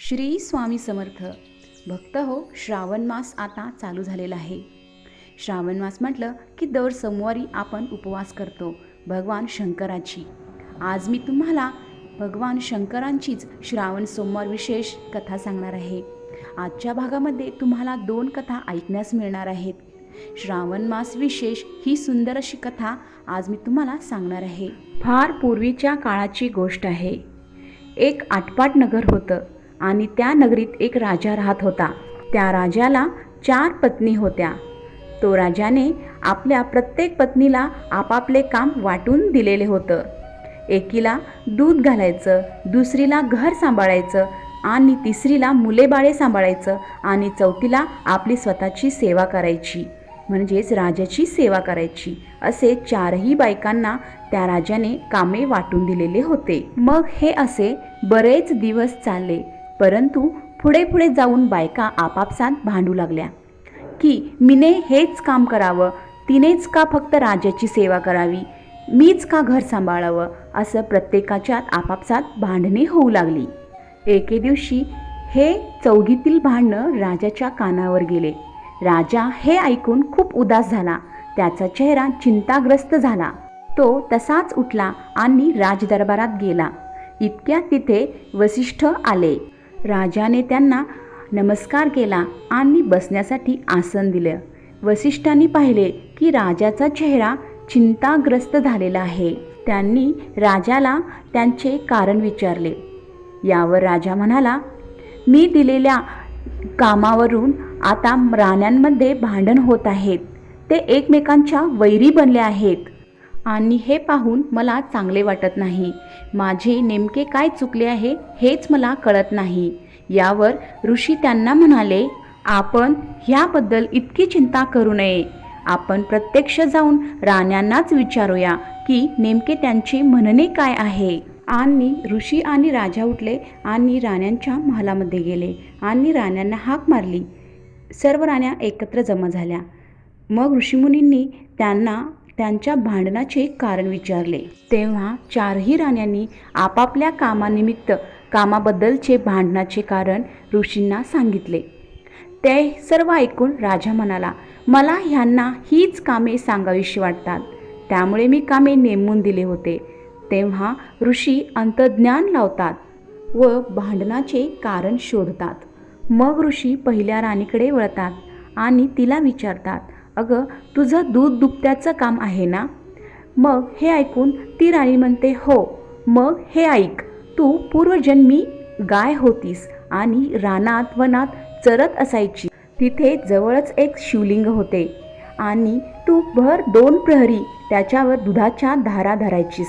श्री स्वामी समर्थ. भक्त हो श्रावण मास आता चालू झालेला आहे. श्रावण मास म्हटलं की दर सोमवारी आपण उपवास करतो भगवान शंकराची. आज मी तुम्हाला भगवान शंकरांचीच श्रावण सोमवार विशेष कथा सांगणार आहे. आजच्या भागामध्ये तुम्हाला दोन कथा ऐकण्यास मिळणार आहेत. श्रावण मास विशेष ही सुंदर अशी कथा आज मी तुम्हाला सांगणार आहे. फार पूर्वीच्या काळाची गोष्ट आहे. एक आटपाट नगर होतं. आणि त्या नगरीत एक राजा राहत होता. त्या राजाला चार पत्नी होत्या. तो राजाने आपल्या प्रत्येक पत्नीला आपापले काम वाटून दिलेले होतं. एकीला दूध घालायचं दुसरीला घर सांभाळायचं आणि तिसरीला मुलेबाळे सांभाळायचं आणि चौथीला आपली स्वतःची सेवा करायची. म्हणजेच राजाची सेवा करायची असे चारही बायकांना त्या राजाने कामे वाटून दिलेले होते. मग हे असे बरेच दिवस चालले. परंतु पुढे पुढे जाऊन बायका आपापसात भांडू लागल्या. की मीने हेच काम करावं तिनेच का फक्त राजाची सेवा करावी मीच का घर सांभाळावं असं प्रत्येकाच्यात आपापसात भांडणे होऊ लागली. एके दिवशी हे चौघीतील भांडणं राजाच्या कानावर गेले. राजा हे ऐकून खूप उदास झाला. त्याचा चेहरा चिंताग्रस्त झाला. तो तसाच उठला आणि राजदरबारात गेला. इतक्या तिथे वसिष्ठ आले. राजाने त्यांना नमस्कार केला आणि बसण्यासाठी आसन दिलं. वसिष्ठांनी पाहिले की राजाचा चेहरा चिंताग्रस्त झालेला आहे. त्यांनी राजाला त्यांचे कारण विचारले. यावर राजा म्हणाला मी दिलेल्या कामावरून आता राण्यांमध्ये भांडण होत आहेत. ते एकमेकांच्या वैरी बनले आहेत. आणि हे पाहून मला चांगले वाटत नाही. माझे नेमके काय चुकले आहे हेच मला कळत नाही. यावर ऋषी त्यांना म्हणाले आपण ह्याबद्दल इतकी चिंता करू नये. आपण प्रत्यक्ष जाऊन राण्यांनाच विचारूया की नेमके त्यांचे म्हणणे काय आहे. आणि ऋषी आणि राजा उठले आणि राण्यांच्या महालामध्ये गेले आणि राण्यांना हाक मारली. सर्व राण्या एकत्र जमा झाल्या. मग ऋषीमुनींनी त्यांना त्यांच्या भांडणाचे कारण विचारले. तेव्हा चारही राण्यांनी आपापल्या कामानिमित्त कामाबद्दलचे भांडणाचे कारण ऋषींना सांगितले. ते सर्व ऐकून राजा म्हणाला मला ह्यांना हीच कामे सांगावीशी वाटतात. त्यामुळे मी कामे नेमून दिले होते. तेव्हा ऋषी अंतज्ञान लावतात व भांडणाचे कारण शोधतात. मग ऋषी पहिल्या राणीकडे वळतात आणि तिला विचारतात अगं तुझं दूध दुभत्याचं काम आहे ना? मग हे ऐकून ती राणी म्हणते हो मग हे ऐक. तू पूर्वजन्मी गाय होतीस आणि रानात वनात चरत असायची. तिथे जवळच एक शिवलिंग होते आणि तू भर दोन प्रहरी त्याच्यावर दुधाच्या धारा धरायचीस.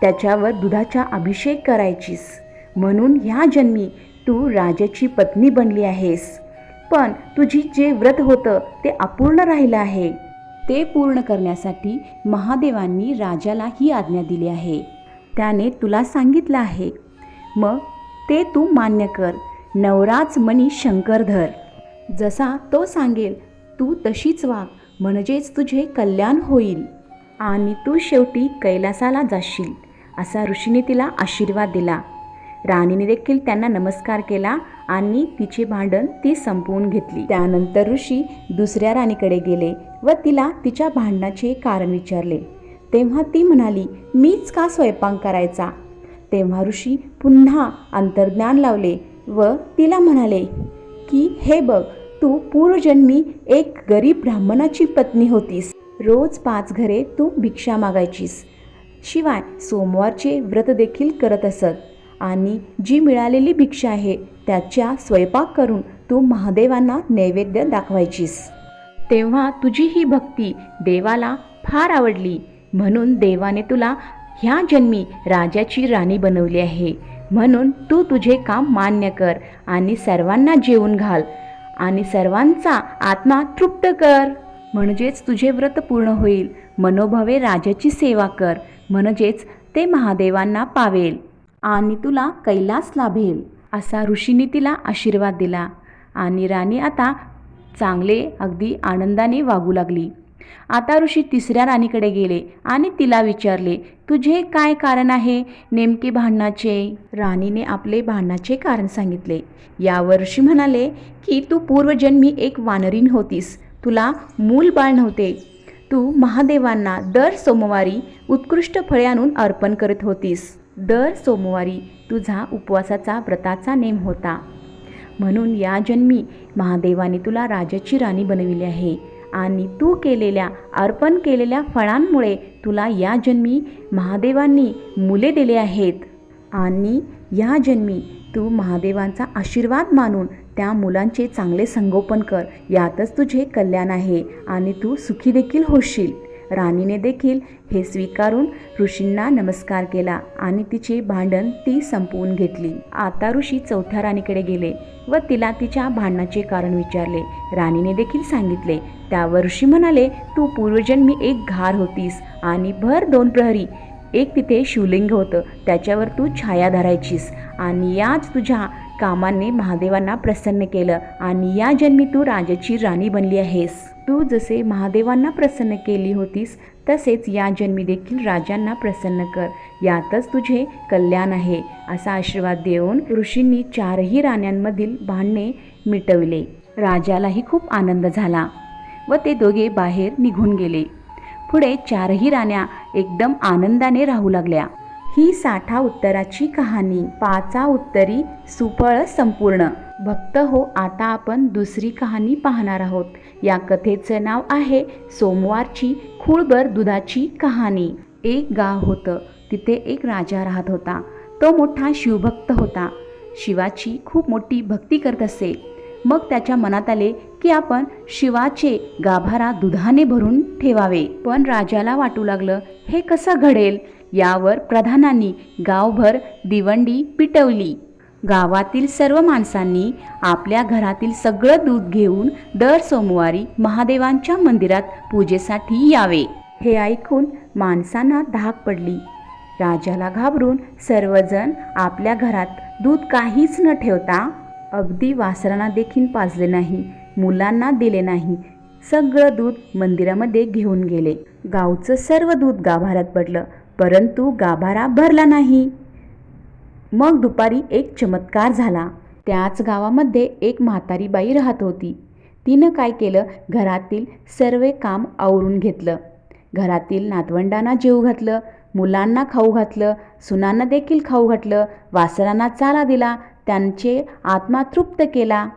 त्याच्यावर दुधाचा अभिषेक करायचीस. म्हणून ह्या जन्मी तू राजाची पत्नी बनली आहेस. पण तुझी जे व्रत होतं ते अपूर्ण राहिलं आहे. ते पूर्ण करण्यासाठी महादेवांनी राजाला ही आज्ञा दिली आहे. त्याने तुला सांगितलं आहे. मग ते तू मान्य कर. नवराज मनी शंकरधर. जसा तो सांगेल तू तशीच वाग म्हणजेच तुझे कल्याण होईल. आणि तू शेवटी कैलासाला जाशील असा ऋषीने तिला आशीर्वाद दिला. राणीने देखील त्यांना नमस्कार केला आणि तिचे भांडण ती संपवून घेतली. त्यानंतर ऋषी दुसऱ्या राणीकडे गेले व तिला तिच्या भांडणाचे कारण विचारले. तेव्हा ती म्हणाली मीच का स्वयंपाक करायचा? तेव्हा ऋषी पुन्हा अंतर्ज्ञान लावले व तिला म्हणाले की हे बघ तू पूर्वजन्मी एक गरीब ब्राह्मणाची पत्नी होतीस. रोज पाच घरे तू भिक्षा मागायचीस. शिवाय सोमवारचे व्रत देखील करत असत. आणि जी मिळालेली भिक्षा आहे त्याच्या स्वयंपाक करून तू महादेवांना नैवेद्य दाखवायचीस. तेव्हा तुझी ही भक्ती देवाला फार आवडली. म्हणून देवाने तुला ह्या जन्मी राजाची राणी बनवली आहे. म्हणून तू तुझे काम मान्य कर आणि सर्वांना जेवून घाल आणि सर्वांचा आत्मा तृप्त कर. म्हणजेच तुझे व्रत पूर्ण होईल. मनोभावे राजाची सेवा कर. म्हणजेच ते महादेवांना पावेल. आणि तुला कैलास लाभेल. असा ऋषीने तिला आशीर्वाद दिला आणि राणी आता चांगले अगदी आनंदाने वागू लागली. आता ऋषी तिसऱ्या राणीकडे गेले आणि तिला विचारले तुझे काय कारण आहे नेमके भांडणाचे? राणीने आपले भांडणाचे कारण सांगितले. यावर ऋषी म्हणाले की तू पूर्वजन्मी एक वानरीन होतीस. तुला मूल बाळ नव्हते. तू महादेवांना दर सोमवारी उत्कृष्ट फळे आणून अर्पण करत होतीस. दर सोमवारी तुझा उपवासाचा व्रताचा नेम होता. म्हणून या जन्मी महादेवाने तुला राजाची राणी बनविली आहे आणि तू केलेल्या अर्पण केलेल्या फळांमुळे तुला या जन्मी महादेवांनी मुले दिले आहेत. आणि या जन्मी तू महादेवांचा आशीर्वाद मानून त्या मुलांचे चांगले संगोपन कर यातच तुझे कल्याण आहे आणि तू सुखी देखील होशील. राणीने देखील हे स्वीकारून ऋषींना नमस्कार केला आणि तिचे भांडण ती संपवून घेतली. आता ऋषी चौथ्या राणीकडे गेले व तिला तिच्या भांडणाचे कारण विचारले. राणीने देखील सांगितले. त्यावर ऋषी म्हणाले तू पूर्वजन्मी एक घार होतीस आणि भर दोन प्रहरी. एक तिथे शिवलिंग होतं. त्याच्यावर तू छाया धरायचीस आणि याच तुझ्या कामाने महादेवांना प्रसन्न केलं आणि या जन्मी तू राजाची राणी बनली आहेस. तू जसे महादेवांना प्रसन्न केली होतीस तसेच या जन्मी देखील राजांना प्रसन्न कर. यातच तुझे कल्याण आहे असा आशीर्वाद देऊन ऋषींनी चारही राण्यांमधील भांडणे मिटवले. राजालाही खूप आनंद झाला व ते दोघे बाहेर निघून गेले. पुढे चारही राण्या एकदम आनंदाने राहू लागल्या. ही साठा उत्तराची कहाणी. पाचा उत्तरी सुफळ संपूर्ण. भक्त हो आता आपण दुसरी कहाणी पाहणार आहोत. या कथेचं नाव आहे सोमवारची खूळभर दुधाची कहाणी. एक गाव होतं. तिथे एक राजा राहत होता. तो मोठा शिवभक्त होता. शिवाची खूप मोठी भक्ती करत असे. मग त्याच्या मनात आले की आपण शिवाचे गाभारा दुधाने भरून ठेवावे. पण राजाला वाटू लागलं हे कसं घडेल? यावर प्रधानांनी गावभर दिवंडी पिटवली. गावातील सर्व माणसांनी आपल्या घरातील सगळं दूध घेऊन दर सोमवारी महादेवांच्या मंदिरात पूजेसाठी यावे. हे ऐकून माणसांना धाक पडली. राजाला घाबरून सर्वजण आपल्या घरात दूध काहीच न ठेवता अगदी वासरांना देखील पाजले नाही मुलांना दिले नाही सगळं दूध मंदिरामध्ये घेऊन गेले. गावचं सर्व दूध गाभाऱ्यात पडलं. परंतु गाभारा भरला नाही. मग दुपारी एक चमत्कार झाला. त्याच गावामध्ये एक म्हातारी बाई राहत होती. तिनं काय केलं? घरातील सर्व काम आवरून घेतलं. घरातील नातवंडांना जेव घातलं मुलांना खाऊ घातलं सुनांना देखील खाऊ घातलं वासरांना चाला दिला त्यांचे आत्मा तृप्त केला.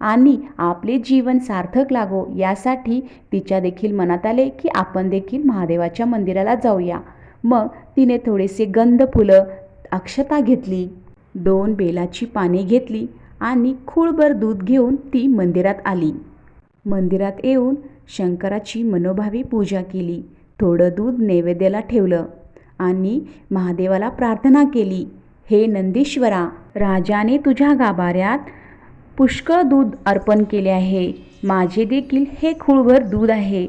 आणि आपले जीवन सार्थक लागो यासाठी तिच्या देखील मनात आले की आपण देखील महादेवाच्या मंदिराला जाऊया. मग तिने थोडेसे गंध फुलं अक्षता घेतली. दोन बेलाची पाने घेतली आणि खूळभर दूध घेऊन ती मंदिरात आली. मंदिरात येऊन शंकराची मनोभावी पूजा केली. थोडं दूध नैवेद्याला ठेवलं आणि महादेवाला प्रार्थना केली हे नंदीश्वरा राजाने तुझ्या गाभाऱ्यात पुष्कळ दूध अर्पण केले आहे. माझे देखील हे खूळभर दूध आहे.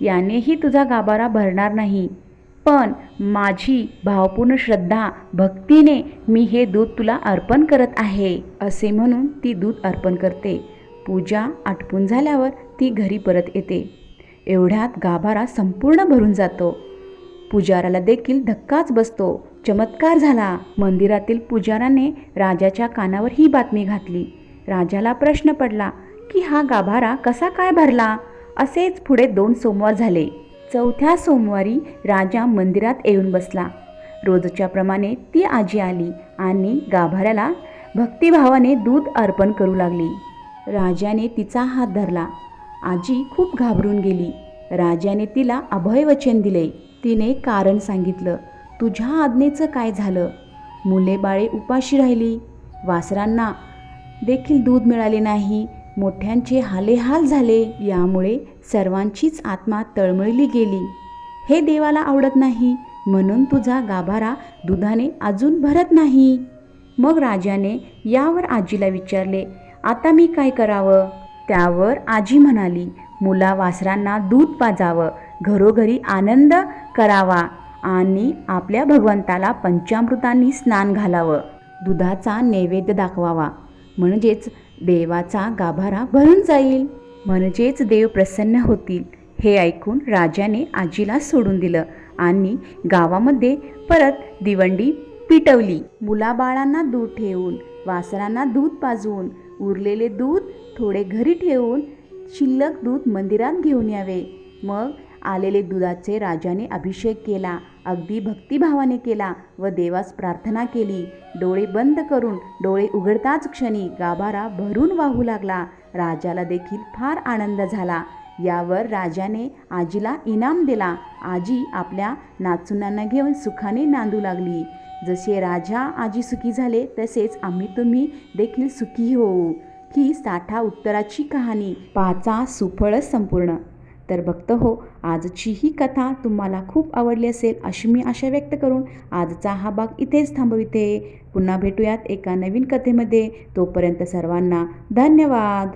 यानेही तुझा गाभारा भरणार नाही. पण माझी भावपूर्ण श्रद्धा भक्तीने मी हे दूध तुला अर्पण करत आहे असे म्हणून ती दूध अर्पण करते. पूजा आटपून झाल्यावर ती घरी परत येते. एवढ्यात गाभारा संपूर्ण भरून जातो. पुजाराला देखील धक्काच बसतो. चमत्कार झाला. मंदिरातील पुजाराने राजाच्या कानावर ही बातमी घातली. राजाला प्रश्न पडला की हा गाभारा कसा काय भरला? असेच पुढे दोन सोमवार झाले. चौथ्या सोमवारी राजा मंदिरात येऊन बसला. रोजच्याप्रमाणे ती आजी आली आणि गाभाऱ्याला भक्तिभावाने दूध अर्पण करू लागली. राजाने तिचा हात धरला. आजी खूप घाबरून गेली. राजाने तिला अभयवचन दिले. तिने कारण सांगितलं तुझ्या आज्ञेचं काय झालं? मुले बाळे उपाशी राहिली. वासरांना देखील दूध मिळाले नाही. मोठ्यांचे हालेहाल झाले यामुळे सर्वांचीच आत्मा तळमळली गेली. हे देवाला आवडत नाही म्हणून तुझा गाभारा दुधाने अजून भरत नाही. मग राजाने यावर आजीला विचारले आता मी काय करावं? त्यावर आजी म्हणाली मुला वासरांना दूध पाजावं घरोघरी आनंद करावा आणि आपल्या भगवंताला पंचामृतांनी स्नान घालावं. दुधाचा नैवेद्य दाखवावा. म्हणजेच देवाचा गाभारा भरून जाईल. म्हणजेच देव प्रसन्न होतील. हे ऐकून राजाने आजीला सोडून दिलं आणि गावामध्ये परत दिवंडी पिटवली. मुलाबाळांना दूध ठेवून वासरांना दूध पाजवून उरलेले दूध थोडे घरी ठेवून शिल्लक दूध मंदिरात घेऊन यावे. मग आलेले दुधाचे राजाने अभिषेक केला. अगदी भक्तिभावाने केला व देवास प्रार्थना केली. डोळे बंद करून डोळे उघडताच क्षणी गाभारा भरून वाहू लागला. राजाला देखील फार आनंद झाला. यावर राजाने आजीला इनाम दिला. आजी आपल्या नाचुनांना घेऊन सुखाने नांदू लागली. जसे राजा आजी सुखी झाले तसेच आम्ही तुम्ही देखील सुखी होऊ. ही साठा उत्तराची कहाणी. पाचा सुफळ संपूर्ण. तर भक्त हो आजची ही कथा तुम्हाला खूप आवडली असेल अशी मी आशा व्यक्त करून आजचा हा भाग इथेच थांबविते. पुन्हा भेटूयात एका नवीन कथेमध्ये. तोपर्यंत सर्वांना धन्यवाद.